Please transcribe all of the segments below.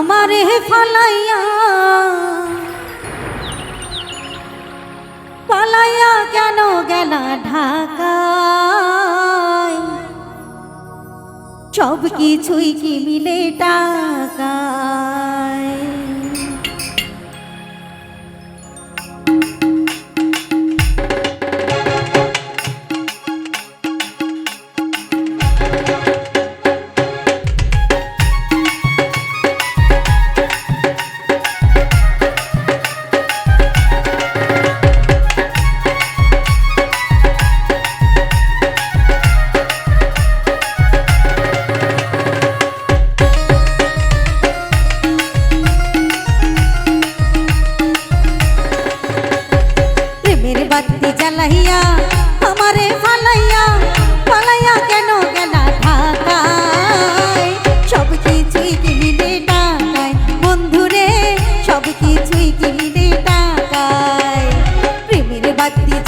আমারে ফালাইয়া পালাইয়া কেন গেলা ঢাকা সব কিছুই কি মিলে টাকায়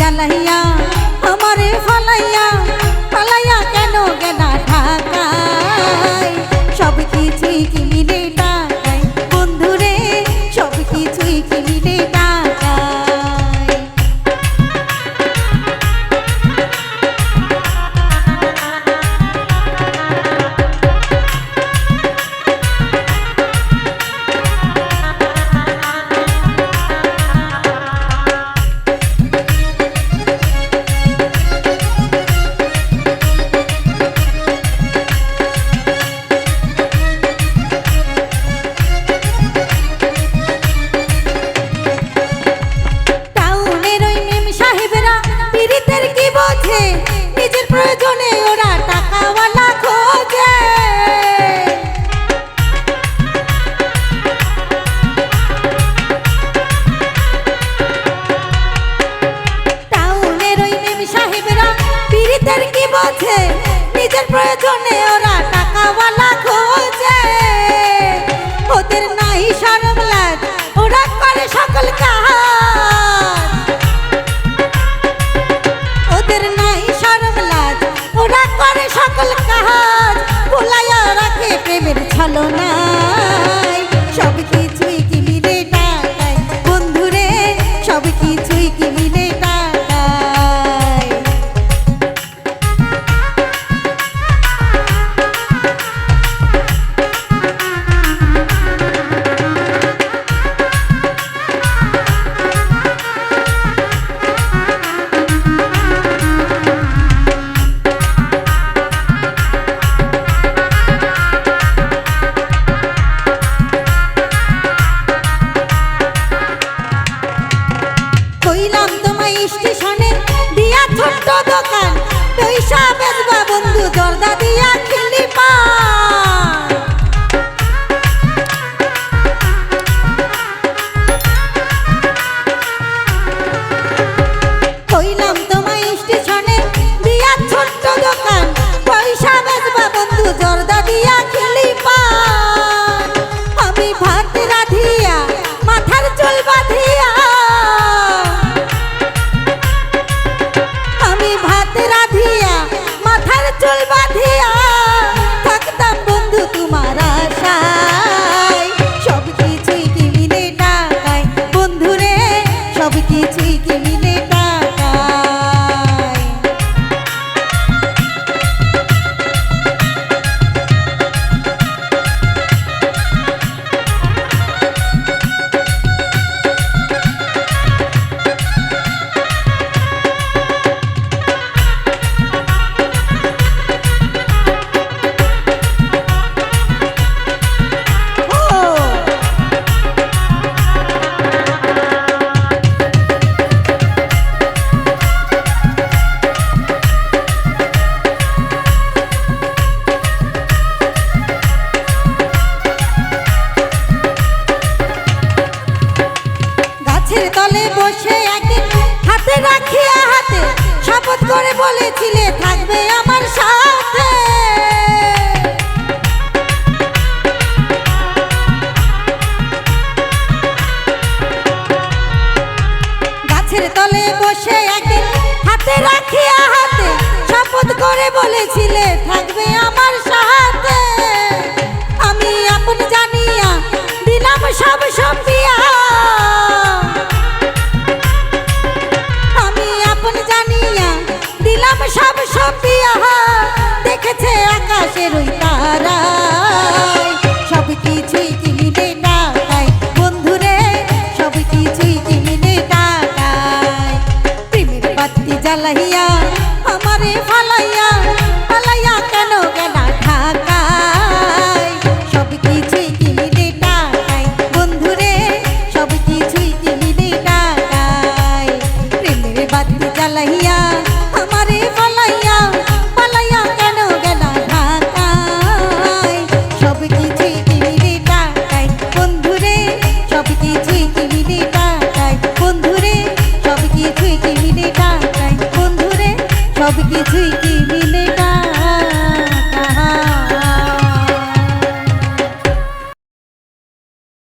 জ্বালাইয়া আমারে ফালাইয়া ফালাইয়া কেন গেলা ঢাকায়? সব কিছু কিমিরে সকল কাজ ভুলাইয়া রাখে প্রেমের ছলনায়। সব কিছুই কোলে বসে একদিন হাতে রাখিয়া হাতে শপথ করে বলেছিলে, থাকবে আমার সাথে। গাছের তলে বসে একদিন হাতে রাখিয়া হাতে শপথ করে বলেছিলে, থাকবে আমার てるよ。